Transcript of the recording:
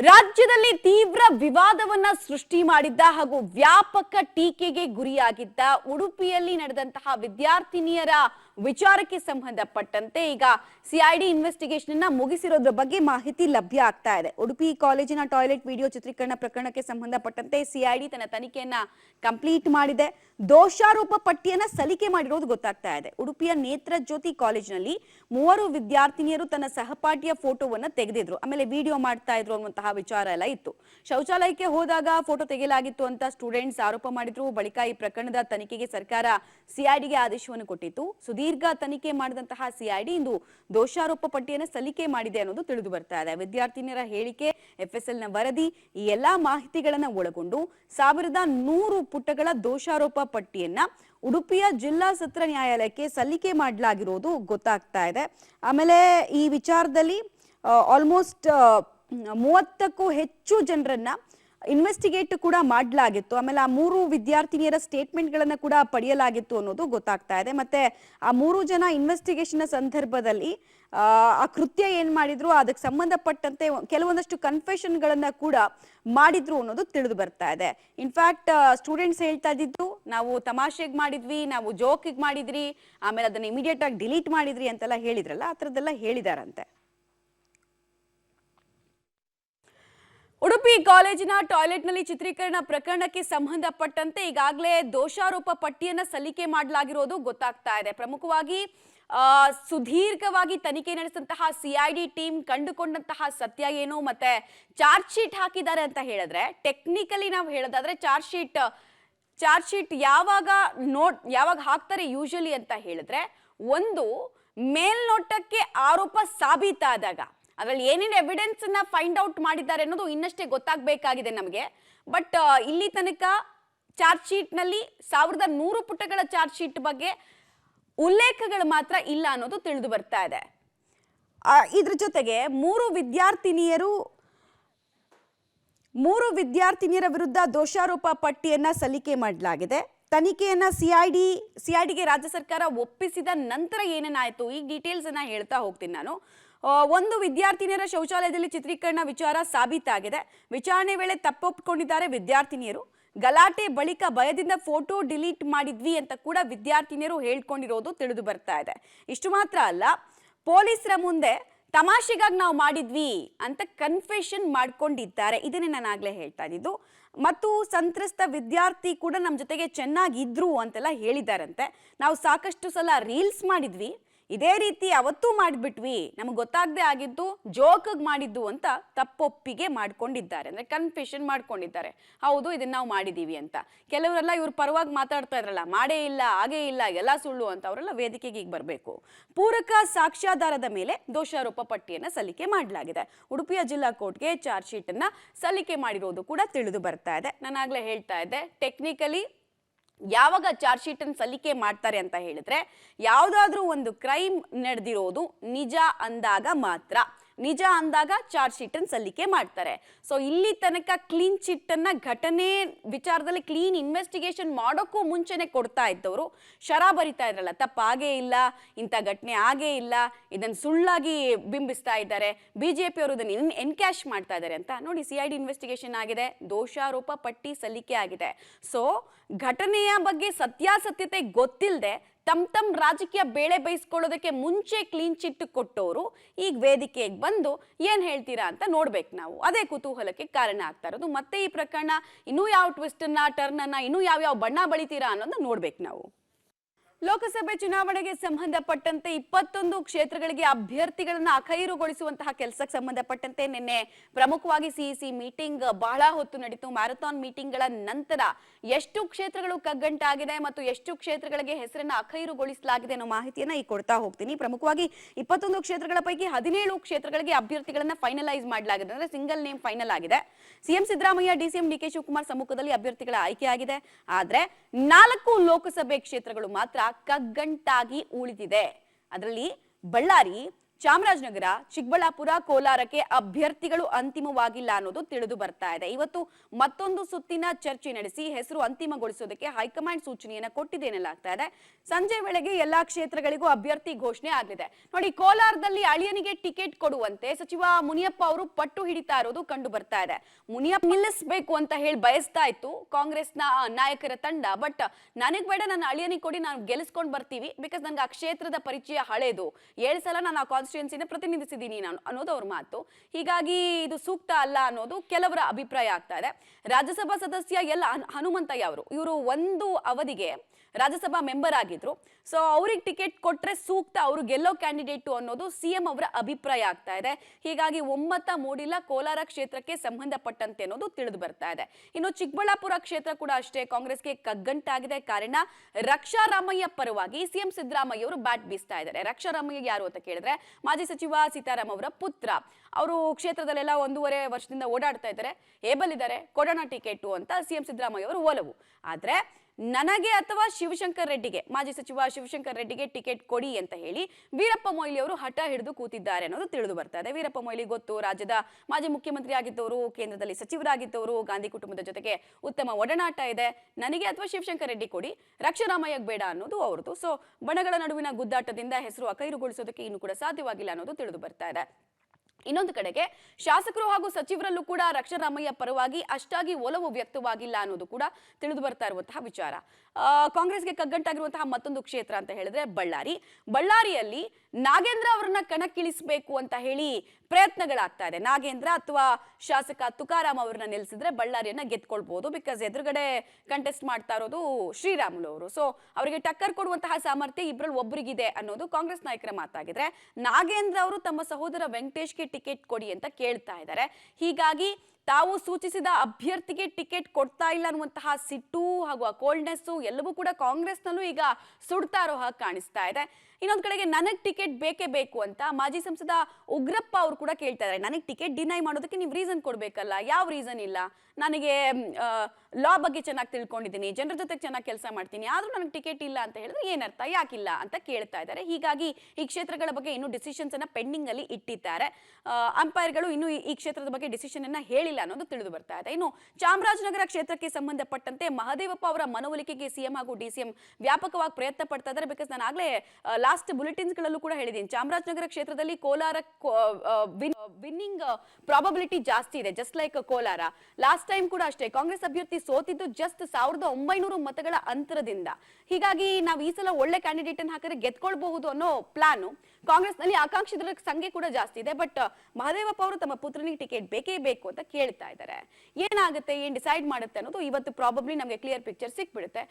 ರಾಜ್ಯದಲ್ಲಿ ತೀವ್ರ ವಿವಾದವನ್ನ ಸೃಷ್ಟಿ ಮಾಡಿದ್ದ ಹಾಗೂ ವ್ಯಾಪಕ ಟೀಕೆಗೆ ಗುರಿಯಾಗಿದ್ದ ಉಡುಪಿಯಲ್ಲಿ ನಡೆದಂತಹ ವಿದ್ಯಾರ್ಥಿನಿಯರ ವಿಚಾರಕ್ಕೆ ಸಂಬಂಧಪಟ್ಟಂತೆ ಈಗ ಸಿಐಡಿ ಇನ್ವೆಸ್ಟಿಗೇಷನ್ ಅನ್ನ ಮುಗಿಸಿರೋದ್ರ ಬಗ್ಗೆ ಮಾಹಿತಿ ಲಭ್ಯ ಆಗ್ತಾ ಇದೆ. ಉಡುಪಿ ಕಾಲೇಜಿನ ಟಾಯ್ಲೆಟ್ ವಿಡಿಯೋ ಚಿತ್ರೀಕರಣ ಪ್ರಕರಣಕ್ಕೆ ಸಂಬಂಧಪಟ್ಟಂತೆ ಸಿಐಡಿ ತನ್ನ ತನಿಖೆಯನ್ನ ಕಂಪ್ಲೀಟ್ ಮಾಡಿದೆ. ದೋಷಾರೋಪ ಪಟ್ಟಿಯನ್ನ ಸಲಿಕೆ ಮಾಡಿರೋದು ಗೊತ್ತಾಗ್ತಾ ಇದೆ. ಉಡುಪಿಯ ನೇತ್ರ ಜ್ಯೋತಿ ಕಾಲೇಜಿನಲ್ಲಿ ಮೂವರು ವಿದ್ಯಾರ್ಥಿನಿಯರು ತನ್ನ ಸಹಪಾಠಿಯ ಫೋಟೋವನ್ನ ತೆಗೆದಿದ್ರು. ಆಮೇಲೆ ವಿಡಿಯೋ ಮಾಡ್ತಾ ಇದ್ರು ಅನ್ನುವಂತಹ ವಿಚಾರ ಎಲ್ಲ ಇತ್ತು. ಶೌಚಾಲಯಕ್ಕೆ ಹೋದಾಗ ಫೋಟೋ ತೆಗೆಯಲಾಗಿತ್ತು ಅಂತ ಸ್ಟೂಡೆಂಟ್ಸ್ ಆರೋಪ ಮಾಡಿದ್ರು. ಬಳಿಕ ಈ ಪ್ರಕರಣದ ತನಿಖೆಗೆ ಸರ್ಕಾರ ಸಿಐಡಿಗೆ ಆದೇಶವನ್ನು ಕೊಟ್ಟಿತ್ತು. ಸುದೀರ್ಘ ತನಿಖೆ ಮಾಡಿದಂತಹ ಸಿಐಡಿ ಇಂದು ದೋಷಾರೋಪ ಪಟ್ಟಿಯನ್ನು ಸಲ್ಲಿಕೆ ಮಾಡಿದೆ ಅನ್ನೋದು ತಿಳಿದು ಬರ್ತಾ ಇದೆ. ವಿದ್ಯಾರ್ಥಿನಿಯರ ಹೇಳಿಕೆ ನ ವರದಿ, ಈ ಎಲ್ಲಾ ಮಾಹಿತಿಗಳನ್ನ ಒಳಗೊಂಡು ಸಾವಿರದ ನೂರು ಪುಟಗಳ ದೋಷಾರೋಪ ಪಟ್ಟಿಯನ್ನ ಉಡುಪಿಯ ಜಿಲ್ಲಾ ಸತ್ರ ನ್ಯಾಯಾಲಯಕ್ಕೆ ಸಲ್ಲಿಕೆ ಮಾಡಲಾಗಿರೋದು ಗೊತ್ತಾಗ್ತಾ ಇದೆ. ಆಮೇಲೆ ಈ ವಿಚಾರದಲ್ಲಿ ಆಲ್ಮೋಸ್ಟ್ ಮೂವತ್ತಕ್ಕೂ ಹೆಚ್ಚು ಜನರನ್ನ ಇನ್ವೆಸ್ಟಿಗೇಟ್ ಕೂಡ ಮಾಡಲಾಗಿತ್ತು. ಆಮೇಲೆ ಆ ಮೂರು ವಿದ್ಯಾರ್ಥಿನಿಯರ ಸ್ಟೇಟ್ಮೆಂಟ್ಗಳನ್ನು ಕೂಡ ಪಡೆಯಲಾಗಿತ್ತು ಅನ್ನೋದು ಗೊತ್ತಾಗ್ತಾ ಇದೆ. ಮತ್ತೆ ಆ ಮೂರು ಜನ ಇನ್ವೆಸ್ಟಿಗೇಷನ್ ಸಂದರ್ಭದಲ್ಲಿ ಆ, ಕೃತ್ಯ ಏನ್ ಮಾಡಿದ್ರು ಅದಕ್ಕೆ ಸಂಬಂಧಪಟ್ಟಂತೆ ಕೆಲವೊಂದಷ್ಟು ಕನ್ಫೆಷನ್ಗಳನ್ನ ಕೂಡ ಮಾಡಿದ್ರು ಅನ್ನೋದು ತಿಳಿದು ಬರ್ತಾ ಇದೆ. ಇನ್ಫ್ಯಾಕ್ಟ್ ಸ್ಟೂಡೆಂಟ್ಸ್ ಹೇಳ್ತಾ ಇದ್ದಿದ್ದು ನಾವು ತಮಾಷೆಗೆ ಮಾಡಿದ್ವಿ ನಾವು ಜೋಕಿಗೆ ಮಾಡಿದ್ರಿ ಆಮೇಲೆ ಅದನ್ನ ಇಮಿಡಿಯೇಟ್ ಆಗಿ ಡಿಲೀಟ್ ಮಾಡಿದ್ರಿ ಅಂತೆಲ್ಲ ಹೇಳಿದ್ರಲ್ಲ ಆ ಥರದ್ದೆಲ್ಲ ಹೇಳಿದಾರಂತೆ. ಉಡುಪಿ ಕಾಲೇಜಿನ ಟಾಯ್ಲೆಟ್ನಲ್ಲಿ ಚಿತ್ರೀಕರಣ ಪ್ರಕರಣಕ್ಕೆ ಸಂಬಂಧಪಟ್ಟಂತೆ ಈಗಾಗಲೇ ದೋಷಾರೋಪ ಪಟ್ಟಿಯನ್ನು ಸಲ್ಲಿಕೆ ಮಾಡಲಾಗಿರೋದು ಗೊತ್ತಾಗ್ತಾ ಇದೆ. ಪ್ರಮುಖವಾಗಿ ಸುದೀರ್ಘವಾಗಿ ತನಿಖೆ ನಡೆಸಿದಂತಹ ಸಿಐಡಿ ಟೀಮ್ ಕಂಡುಕೊಂಡಂತಹ ಸತ್ಯ ಏನು ಮತ್ತೆ ಚಾರ್ಜ್ ಶೀಟ್ ಹಾಕಿದ್ದಾರೆ ಅಂತ ಹೇಳಿದ್ರೆ, ಟೆಕ್ನಿಕಲಿ ನಾವು ಹೇಳೋದಾದ್ರೆ ಚಾರ್ಜ್ ಶೀಟ್ ಚಾರ್ಜ್ ಶೀಟ್ ಯಾವಾಗ ನೋಟ್ ಯಾವಾಗ ಹಾಕ್ತಾರೆ ಯೂಶಲಿ ಅಂತ ಹೇಳಿದ್ರೆ, ಒಂದು ಮೇಲ್ನೋಟಕ್ಕೆ ಆರೋಪ ಸಾಬೀತಾದಾಗ. ಅದರಲ್ಲಿ ಏನೇನು ಎವಿಡೆನ್ಸ್ ಅನ್ನ ಫೈಂಡ್ ಔಟ್ ಮಾಡಿದ್ದಾರೆ ಅನ್ನೋದು ಇನ್ನಷ್ಟೇ ಗೊತ್ತಾಗಬೇಕಾಗಿದೆ ನಮಗೆ. ಬಟ್ ಇಲ್ಲಿ ತನಕ ಚಾರ್ಜ್ ಶೀಟ್ನಲ್ಲಿ ಸಾವಿರದ ನೂರು ಪುಟಗಳ ಚಾರ್ಜ್ ಶೀಟ್ ಬಗ್ಗೆ ಉಲ್ಲೇಖಗಳು ಮಾತ್ರ ಇಲ್ಲ ಅನ್ನೋದು ತಿಳಿದು ಬರ್ತಾ ಇದೆ. ಇದ್ರ ಜೊತೆಗೆ ಮೂರು ವಿದ್ಯಾರ್ಥಿನಿಯರು, ಮೂರು ವಿದ್ಯಾರ್ಥಿನಿಯರ ವಿರುದ್ಧ ದೋಷಾರೋಪ ಪಟ್ಟಿಯನ್ನ ಸಲ್ಲಿಕೆ ಮಾಡಲಾಗಿದೆ. ತನಿಖೆಯನ್ನ ಸಿಐಡಿ ಸಿಐಡಿಗೆ ರಾಜ್ಯ ಸರ್ಕಾರ ಒಪ್ಪಿಸಿದ ನಂತರ ಏನೇನಾಯ್ತು? ಈ ಡೀಟೇಲ್ಸ್ ಅನ್ನ ಹೇಳ್ತಾ ಹೋಗ್ತೀನಿ ನಾನು. ಒಂದು ವಿದ್ಯಾರ್ಥಿನಿಯರ ಶೌಚಾಲಯದಲ್ಲಿ ಚಿತ್ರೀಕರಣ ವಿಚಾರ ಸಾಬೀತಾಗಿದೆ. ವಿಚಾರಣೆ ವೇಳೆ ತಪ್ಪೊಪ್ಪಿಕೊಂಡಿದ್ದಾರೆ ವಿದ್ಯಾರ್ಥಿನಿಯರು. ಗಲಾಟೆ ಬಳಿಕ ಭಯದಿಂದ ಫೋಟೋ ಡಿಲೀಟ್ ಮಾಡಿದ್ವಿ ಅಂತ ಕೂಡ ವಿದ್ಯಾರ್ಥಿನಿಯರು ಹೇಳ್ಕೊಂಡಿರೋದು ತಿಳಿದು ಬರ್ತಾ ಇದೆ. ಇಷ್ಟು ಮಾತ್ರ ಅಲ್ಲ, ಪೊಲೀಸರ ಮುಂದೆ ತಮಾಷೆಗಾಗಿ ನಾವು ಮಾಡಿದ್ವಿ ಅಂತ ಕನ್ಫೆಷನ್ ಮಾಡ್ಕೊಂಡಿದ್ದಾರೆ. ಇದನ್ನೇ ನಾನು ಆಗ್ಲೇ ಹೇಳ್ತಾ ಇದ್ದಿದ್ದು. ಮತ್ತು ಸಂತ್ರಸ್ತ ವಿದ್ಯಾರ್ಥಿ ಕೂಡ ನಮ್ಮ ಜೊತೆಗೆ ಚೆನ್ನಾಗಿದ್ರು ಅಂತೆಲ್ಲ ಹೇಳಿದಾರಂತೆ ನಾವು ಸಾಕಷ್ಟು ಸಲ ರೀಲ್ಸ್ ಮಾಡಿದ್ವಿ. ಇದೇ ರೀತಿ ಅವತ್ತೂ ಮಾಡಿಬಿಟ್ವಿ. ನಮಗೆ ಗೊತ್ತಾಗದೆ ಆಗಿದ್ದು ಜೋಕಾಗಿ ಮಾಡಿದ್ದು ಅಂತ ತಪ್ಪೊಪ್ಪಿಗೆ ಮಾಡ್ಕೊಂಡಿದ್ದಾರೆ. ಅಂದ್ರೆ ಕನ್ಫೆಷನ್ ಮಾಡ್ಕೊಂಡಿದ್ದಾರೆ. ಹೌದು ಇದನ್ನ ನಾವು ಮಾಡಿದೀವಿ ಅಂತ. ಕೆಲವರೆಲ್ಲ ಇವ್ರ ಪರವಾಗಿ ಮಾತಾಡ್ತಾ ಇದ್ರಲ್ಲ, ಮಾಡೇ ಇಲ್ಲ ಹಾಗೇ ಇಲ್ಲ, ಎಲ್ಲ ಸುಳ್ಳು ಅಂತ ಅವರೆಲ್ಲ ವೇದಿಕೆಗೆ ಈಗ ಬರಬೇಕು. ಪೂರಕ ಸಾಕ್ಷ್ಯಾಧಾರದ ಮೇಲೆ ದೋಷಾರೋಪ ಪಟ್ಟಿಯನ್ನು ಸಲ್ಲಿಕೆ ಮಾಡಲಾಗಿದೆ. ಉಡುಪಿಯ ಜಿಲ್ಲಾ ಕೋರ್ಟ್ಗೆ ಚಾರ್ಜ್ ಶೀಟ್ ಅನ್ನ ಸಲ್ಲಿಕೆ ಮಾಡಿರೋದು ಕೂಡ ತಿಳಿದು ಬರ್ತಾ ಇದೆ. ನಾನು ಆಗ್ಲೇ ಹೇಳ್ತಾ ಇದ್ದೆ ಟೆಕ್ನಿಕಲಿ ಯಾವಾಗ ಚಾರ್ಜ್ ಶೀಟ್ ಅನ್ನು ಸಲ್ಲಿಕೆ ಮಾಡ್ತಾರೆ ಅಂತ ಹೇಳಿದ್ರೆ, ಯಾವುದಾದ್ರೂ ಒಂದು ಕ್ರೈಮ್ ನಡೆದಿರೋದು ನಿಜ ಅಂದಾಗ ಮಾತ್ರ. ನಿಜ ಅಂದಾಗ ಚಾರ್ಜ್ ಶೀಟ್ ಅನ್ನು ಸಲ್ಲಿಕೆ ಮಾಡ್ತಾರೆ. ಸೊ ಇಲ್ಲಿ ತನಕ ಕ್ಲೀನ್ ಚಿಟ್ ಅನ್ನ ಘಟನೆ ವಿಚಾರದಲ್ಲಿ ಕ್ಲೀನ್ ಇನ್ವೆಸ್ಟಿಗೇಷನ್ ಮಾಡೋಕ್ಕೂ ಮುಂಚೆನೆ ಕೊಡ್ತಾ ಇದ್ದವರು. ಶರ ಬರಿತಾ ಇದ್ರಲ್ಲ, ತಪ್ಪಾಗೇ ಇಲ್ಲ, ಇಂಥ ಘಟನೆ ಆಗೇ ಇಲ್ಲ ಇದನ್ನು ಸುಳ್ಳಾಗಿ ಬಿಂಬಿಸ್ತಾ ಇದ್ದಾರೆ. ಬಿಜೆಪಿ ಅವರು ಇದನ್ನು ಎನ್ಕ್ಯಾಶ್ ಮಾಡ್ತಾ ಇದ್ದಾರೆ ಅಂತ. ನೋಡಿ ಸಿ ಐ ಡಿ ಇನ್ವೆಸ್ಟಿಗೇಷನ್ ಆಗಿದೆ, ದೋಷಾರೋಪ ಪಟ್ಟಿ ಸಲ್ಲಿಕೆ ಆಗಿದೆ. ಸೊ ಘಟನೆಯ ಬಗ್ಗೆ ಸತ್ಯಾಸತ್ಯತೆ ಗೊತ್ತಿಲ್ಲದೆ ತಮ್ ತಮ್ ರಾಜಕೀಯ ಬೇಳೆ ಬೇಯಿಸ್ಕೊಳ್ಳೋದಕ್ಕೆ ಮುಂಚೆ ಕ್ಲೀನ್ ಚಿಟ್ ಕೊಟ್ಟವರು ಈಗ ವೇದಿಕೆಗೆ ಬಂದು ಏನ್ ಹೇಳ್ತೀರಾ ಅಂತ ನೋಡ್ಬೇಕು ನಾವು. ಅದೇ ಕುತೂಹಲಕ್ಕೆ ಕಾರಣ ಆಗ್ತಾ ಇರೋದು. ಮತ್ತೆ ಈ ಪ್ರಕರಣ ಇನ್ನೂ ಯಾವ ಟ್ವಿಸ್ಟನ್ನ ಟರ್ನನ್ನು ಇನ್ನೂ ಯಾವ ಯಾವ ಬಣ್ಣ ಬಳಿತೀರಾ ಅನ್ನೋದನ್ನ ನೋಡ್ಬೇಕು ನಾವು. ಲೋಕಸಭೆ ಚುನಾವಣೆಗೆ ಸಂಬಂಧಪಟ್ಟಂತೆ ಇಪ್ಪತ್ತೊಂದು ಕ್ಷೇತ್ರಗಳಿಗೆ ಅಭ್ಯರ್ಥಿಗಳನ್ನ ಅಖೈರುಗೊಳಿಸುವಂತಹ ಕೆಲಸಕ್ಕೆ ಸಂಬಂಧಪಟ್ಟಂತೆ ನಿನ್ನೆ ಪ್ರಮುಖವಾಗಿ ಸಿಇಸಿ ಮೀಟಿಂಗ್ ಬಹಳ ಹೊತ್ತು ನಡೀತು. ಮ್ಯಾರಥಾನ್ ಮೀಟಿಂಗ್ಗಳ ನಂತರ ಎಷ್ಟು ಕ್ಷೇತ್ರಗಳು ಕಗ್ಗಂಟಾಗಿದೆ ಮತ್ತು ಎಷ್ಟು ಕ್ಷೇತ್ರಗಳಿಗೆ ಹೆಸರನ್ನ ಅಖೈರುಗೊಳಿಸಲಾಗಿದೆ ಅನ್ನೋ ಮಾಹಿತಿಯನ್ನ ಈ ಕೊಡ್ತಾ ಹೋಗ್ತೀನಿ. ಪ್ರಮುಖವಾಗಿ ಇಪ್ಪತ್ತೊಂದು ಕ್ಷೇತ್ರಗಳ ಪೈಕಿ ಹದಿನೇಳು ಕ್ಷೇತ್ರಗಳಿಗೆ ಅಭ್ಯರ್ಥಿಗಳನ್ನ ಫೈನಲೈಸ್ ಮಾಡಲಾಗಿದೆ. ಅಂದ್ರೆ ಸಿಂಗಲ್ ನೇಮ್ ಫೈನಲ್ ಆಗಿದೆ. CM Siddaramaiah DCM DK Shivakumar ಸಮ್ಮುಖದಲ್ಲಿ ಅಭ್ಯರ್ಥಿಗಳ ಆಯ್ಕೆಯಾಗಿದೆ. ಆದ್ರೆ ನಾಲ್ಕು ಲೋಕಸಭೆ ಕ್ಷೇತ್ರಗಳು ಮಾತ್ರ ಕಗ್ಗಂಟಾಗಿ ಉಳಿದಿದೆ. ಅದರಲ್ಲಿ ಬಳ್ಳಾರಿ ಚಾಮರಾಜನಗರ, ಚಿಕ್ಕಬಳ್ಳಾಪುರ ಕೋಲಾರಕ್ಕೆ ಅಭ್ಯರ್ಥಿಗಳು ಅಂತಿಮವಾಗಿಲ್ಲ ಅನ್ನೋದು ತಿಳಿದು ಬರ್ತಾ ಇದೆ. ಇವತ್ತು ಮತ್ತೊಂದು ಸುತ್ತಿನ ಚರ್ಚೆ ನಡೆಸಿ ಹೆಸರು ಅಂತಿಮಗೊಳಿಸೋದಕ್ಕೆ ಹೈಕಮಾಂಡ್ ಸೂಚನೆಯನ್ನ ಕೊಟ್ಟಿದೆ ಎನ್ನಲಾಗ್ತಾ ಇದೆ. ಸಂಜೆ ವೇಳೆಗೆ ಎಲ್ಲಾ ಕ್ಷೇತ್ರಗಳಿಗೂ ಅಭ್ಯರ್ಥಿ ಘೋಷಣೆ ಆಗಲಿದೆ. ನೋಡಿ, ಕೋಲಾರದಲ್ಲಿ ಅಳಿಯನಿಗೆ ಟಿಕೆಟ್ ಕೊಡುವಂತೆ ಸಚಿವ ಮುನಿಯಪ್ಪ ಅವರು ಪಟ್ಟು ಹಿಡಿತಾ ಇರೋದು ಕಂಡು ಬರ್ತಾ ಇದೆ. ಮುನಿಯಪ್ಪ ನಿಲ್ಲಿಸಬೇಕು ಅಂತ ಹೇಳಿ ಬಯಸ್ತಾ ಇತ್ತು. ಕಾಂಗ್ರೆಸ್ನ ನಾಯಕರ ತಂಡ, ಬಟ್ ನನಗ್ ಬೇಡ, ನನ್ನ ಅಳಿಯನಿಗೆ ಕೊಡಿ, ನಾನು ಗೆಲ್ಲಿಸ್ಕೊಂಡು ಬರ್ತೀವಿ ಬಿಕಾಸ್ ನನ್ಗೆ ಆ ಕ್ಷೇತ್ರದ ಪರಿಚಯ ಹಳೇದು. ಏಳು ಸಲ ನಾನು ಆ ಕಾನ್ಸ್ಟಿಟ್ಯೂನ್ಸಿನ ಪ್ರತಿನಿಧಿಸಿದ್ದೀನಿ ನಾನು ಅನ್ನೋದು ಅವ್ರ ಮಾತು. ಹೀಗಾಗಿ ಇದು ಸೂಕ್ತ ಅಲ್ಲ ಅನ್ನೋದು ಕೆಲವರ ಅಭಿಪ್ರಾಯ ಆಗ್ತಾ ಇದೆ. ರಾಜ್ಯಸಭಾ ಸದಸ್ಯ ಎಲ್ಲ ಹನ್- ಹನುಮಂತಯ್ಯ ಅವರು, ಇವರು ಒಂದು ಅವಧಿಗೆ ರಾಜ್ಯಸಭಾ ಮೆಂಬರ್ ಆಗಿದ್ರು. ಸೊ ಅವ್ರಿಗೆ ಟಿಕೆಟ್ ಕೊಟ್ರೆ ಸೂಕ್ತ ಅವರು ಗೆಲ್ಲೋ ಕ್ಯಾಂಡಿಡೇಟು ಅನ್ನೋದು ಸಿಎಂ ಅವರ ಅಭಿಪ್ರಾಯ ಆಗ್ತಾ ಇದೆ. ಹೀಗಾಗಿ ಒಮ್ಮತ ಮೂಡಿಲ್ಲ, ಕೋಲಾರ ಕ್ಷೇತ್ರಕ್ಕೆ ಸಂಬಂಧಪಟ್ಟಂತೆ ಅನ್ನೋದು ತಿಳಿದು ಬರ್ತಾ ಇದೆ. ಇನ್ನು ಚಿಕ್ಕಬಳ್ಳಾಪುರ ಕ್ಷೇತ್ರ ಕೂಡ ಅಷ್ಟೇ, ಕಾಂಗ್ರೆಸ್ಗೆ ಕಗ್ಗಂಟಾಗಿದೆ ಕಾರಣ ರಕ್ಷಾ ರಾಮಯ್ಯ ಪರವಾಗಿ ಸಿಎಂ ಸಿದ್ದರಾಮಯ್ಯ ಅವರು ಬ್ಯಾಟ್ ಬೀಸ್ತಾ ಇದ್ದಾರೆ. ರಕ್ಷಾ ರಾಮಯ್ಯ ಯಾರು ಅಂತ ಕೇಳಿದ್ರೆ, ಮಾಜಿ ಸಚಿವ ಸೀತಾರಾಮ್ ಅವರ ಪುತ್ರ. ಅವರು ಕ್ಷೇತ್ರದಲ್ಲೆಲ್ಲ ಒಂದೂವರೆ ವರ್ಷದಿಂದ ಓಡಾಡ್ತಾ ಇದ್ದಾರೆ. ಏಬಲ್ ಇದ್ದಾರೆ, ಕೊಡೋಣ ಟಿಕೆಟು ಅಂತ ಸಿಎಂ ಸಿದ್ದರಾಮಯ್ಯ ಅವರು ಒಲವು. ಆದ್ರೆ ನನಗೆ ಅಥವಾ ಶಿವಶಂಕರ್ ರೆಡ್ಡಿಗೆ, ಮಾಜಿ ಸಚಿವ ಶಿವಶಂಕರ್ ರೆಡ್ಡಿಗೆ ಟಿಕೆಟ್ ಕೊಡಿ ಅಂತ ಹೇಳಿ ವೀರಪ್ಪ ಮೊಯ್ಲಿ ಅವರು ಹಠ ಹಿಡಿದು ಕೂತಿದ್ದಾರೆ ಅನ್ನೋದು ತಿಳಿದು ಬರ್ತಾ ಇದೆ. ವೀರಪ್ಪ ಮೊಯ್ಲಿ ಗೊತ್ತು, ರಾಜ್ಯದ ಮಾಜಿ ಮುಖ್ಯಮಂತ್ರಿ ಆಗಿದ್ದವರು, ಕೇಂದ್ರದಲ್ಲಿ ಸಚಿವರಾಗಿದ್ದವರು, ಗಾಂಧಿ ಕುಟುಂಬದ ಜೊತೆಗೆ ಉತ್ತಮ ಒಡನಾಟ ಇದೆ. ನನಗೆ ಅಥವಾ ಶಿವಶಂಕರ್ ರೆಡ್ಡಿ ಕೊಡಿ, ರಕ್ಷಾರಾಮಯ್ಯಗೆ ಬೇಡ ಅನ್ನೋದು ಅವ್ರದ್ದು. ಸೊ ಬಣಗಳ ನಡುವಿನ ಗುದ್ದಾಟದಿಂದ ಹೆಸರು ಅಕೈರುಗೊಳಿಸೋದಕ್ಕೆ ಇನ್ನು ಕೂಡ ಸಾಧ್ಯವಾಗಿಲ್ಲ ಅನ್ನೋದು ತಿಳಿದು ಬರ್ತಾ ಇದೆ. ಇನ್ನೊಂದು ಕಡೆಗೆ ಶಾಸಕರು ಹಾಗೂ ಸಚಿವರಲ್ಲೂ ಕೂಡ ರಕ್ಷರಾಮಯ್ಯ ಪರವಾಗಿ ಅಷ್ಟಾಗಿ ಒಲವು ವ್ಯಕ್ತವಾಗಿಲ್ಲ ಅನ್ನೋದು ಕೂಡ ತಿಳಿದು ಬರ್ತಾ ಇರುವಂತಹ ವಿಚಾರ. ಕಾಂಗ್ರೆಸ್ಗೆ ಕಗ್ಗಂಟಾಗಿರುವಂತಹ ಮತ್ತೊಂದು ಕ್ಷೇತ್ರ ಅಂತ ಹೇಳಿದ್ರೆ ಬಳ್ಳಾರಿ. ಬಳ್ಳಾರಿಯಲ್ಲಿ ನಾಗೇಂದ್ರ ಅವರನ್ನ ಕಣಕ್ಕಿಳಿಸಬೇಕು ಅಂತ ಹೇಳಿ ಪ್ರಯತ್ನಗಳಾಗ್ತಾ ಇದೆ. ನಾಗೇಂದ್ರ ಅಥವಾ ಶಾಸಕ ತುಕಾರಾಮ್ ಅವರನ್ನ ನಿಲ್ಲಿಸಿದ್ರೆ ಬಳ್ಳಾರಿಯನ್ನ ಗೆದ್ಕೊಳ್ಬಹುದು ಬಿಕಾಸ್ ಎದುರುಗಡೆ ಕಂಟೆಸ್ಟ್ ಮಾಡ್ತಾ ಇರೋದು ಶ್ರೀರಾಮುಲು ಅವರು. ಸೊ ಅವರಿಗೆ ಟಕ್ಕರ್ ಕೊಡುವಂತಹ ಸಾಮರ್ಥ್ಯ ಇಬ್ಬರಲ್ಲಿ ಒಬ್ಬರಿಗಿದೆ ಅನ್ನೋದು ಕಾಂಗ್ರೆಸ್ ನಾಯಕರ ಮಾತಾಗಿದ್ರೆ ನಾಗೇಂದ್ರ ಅವರು ತಮ್ಮ ಸಹೋದರ ವೆಂಕಟೇಶ್ಗೆ ಟಿಕೆಟ್ ಕೊಡಿ ಅಂತ ಕೇಳ್ತಾ ಇದ್ದಾರೆ ಹೀಗಾಗಿ ತಾವು ಸೂಚಿಸಿದ ಅಭ್ಯರ್ಥಿಗೆ ಟಿಕೆಟ್ ಕೊಡ್ತಾ ಇಲ್ಲ ಅನ್ನುವಂತಹ ಸಿಟ್ಟು ಹಾಗೂ ಆ ಕೋಲ್ಡ್ನೆಸ್ಸು ಎಲ್ಲವೂ ಕೂಡ ಕಾಂಗ್ರೆಸ್ನಲ್ಲೂ ಈಗ ಸುಡ್ತಾ ಇರೋ ಹಾಗೆ ಕಾಣಿಸ್ತಾ ಇದೆ. ಇನ್ನೊಂದು ಕಡೆಗೆ ನನಗೆ ಟಿಕೆಟ್ ಬೇಕೇ ಬೇಕು ಅಂತ ಮಾಜಿ ಸಂಸದ ಉಗ್ರಪ್ಪ ಅವರು ಕೂಡ ಕೇಳ್ತಾ ಇದ್ದಾರೆ. ನನಗೆ ಟಿಕೆಟ್ ಡಿನೈ ಮಾಡೋದಕ್ಕೆ ನೀವು ರೀಸನ್ ಕೊಡಬೇಕಲ್ಲ, ಯಾವ ರೀಸನ್ ಇಲ್ಲ? ನನಗೆ ಲಾ ಬಗ್ಗೆ ಚೆನ್ನಾಗಿ ತಿಳ್ಕೊಂಡಿದ್ದೀನಿ, ಜನರ ಜೊತೆಗೆ ಚೆನ್ನಾಗಿ ಕೆಲಸ ಮಾಡ್ತೀನಿ, ಆದರೂ ನನಗೆ ಟಿಕೆಟ್ ಇಲ್ಲ ಅಂತ ಹೇಳಿದ್ರೆ ಏನರ್ಥ ಯಾಕಿಲ್ಲ ಅಂತ ಕೇಳ್ತಾ ಇದ್ದಾರೆ. ಹೀಗಾಗಿ ಈ ಕ್ಷೇತ್ರಗಳ ಬಗ್ಗೆ ಇನ್ನೂ ಡಿಸಿಷನ್ಸ್ ಅನ್ನ ಪೆಂಡಿಂಗ್ ಅಲ್ಲಿ ಇಟ್ಟಿದ್ದಾರೆ. ಅಂಪೈರ್ಗಳು ಇನ್ನೂ ಈ ಕ್ಷೇತ್ರದ ಬಗ್ಗೆ ಡಿಸಿಷನ್ ಅನ್ನ ಹೇಳಿಲ್ಲ. ಅನ್ನೋದು ತಿಳಿದು ಬರ್ತಾ ಇದೆ. ಇನ್ನು ಚಾಮರಾಜನಗರ ಕ್ಷೇತ್ರಕ್ಕೆ ಸಂಬಂಧಪಟ್ಟಂತೆ ಮಹದೇವಪ್ಪ ಅವರ ಮನವೊಲಿಕೆಗೆ ಸಿಎಂ ಹಾಗೂ ಡಿಸಿಎಂ ವ್ಯಾಪಕವಾಗಿ ಪ್ರಯತ್ನ ಪಡ್ತಾ ಇದ್ದಾರೆ. ಬಿಕಾಸ್ ನಾನು ಆಗ್ಲೇ ಲಾಸ್ಟ್ ಬುಲೆಟಿನ್ಸ್ಗಳಲ್ಲೂ ಕೂಡ ಹೇಳಿದ್ದೀನಿ ಚಾಮರಾಜನಗರ ಕ್ಷೇತ್ರದಲ್ಲಿ ಕೋಲಾರ ವಿನ್ನಿಂಗ್ ಪ್ರಾಬಬಿಲಿಟಿ ಜಾಸ್ತಿ ಇದೆ. Just like Kolar. Last time ಕೂಡ ಅಷ್ಟೇ, ಕಾಂಗ್ರೆಸ್ ಅಭ್ಯರ್ಥಿ ಸೋತಿದ್ದು ಜಸ್ಟ್ ಸಾವಿರದ ಒಂಬೈನೂರು ಮತಗಳ ಅಂತರದಿಂದ. ಹೀಗಾಗಿ ನಾವು ಈ ಸಲ ಒಳ್ಳೆ ಕ್ಯಾಂಡಿಡೇಟ್ ಅನ್ನು ಹಾಕಿದ್ರೆ ಗೆದ್ಕೊಳ್ಬಹುದು ಅನ್ನೋ ಪ್ಲಾನ್ ಕಾಂಗ್ರೆಸ್ನಲ್ಲಿ ಆಕಾಂಕ್ಷಿತರ ಸಂಖ್ಯೆ ಕೂಡ ಜಾಸ್ತಿ ಇದೆ ಬಟ್ ಮಹದೇವಪ್ಪ ಅವರು ತಮ್ಮ ಪುತ್ರನಿಗೆ ಟಿಕೆಟ್ ಬೇಕೇ ಬೇಕು ಅಂತ ಕೇಳ್ತಾ ಇದ್ದಾರೆ. ಏನಾಗುತ್ತೆ, ಏನ್ ಡಿಸೈಡ್ ಮಾಡುತ್ತೆ ಅನ್ನೋದು ಇವತ್ತು ಪ್ರಾಬಬ್ಲಿ ನಮಗೆ ಕ್ಲಿಯರ್ ಪಿಕ್ಚರ್ ಸಿಕ್ಬಿಡುತ್ತೆ.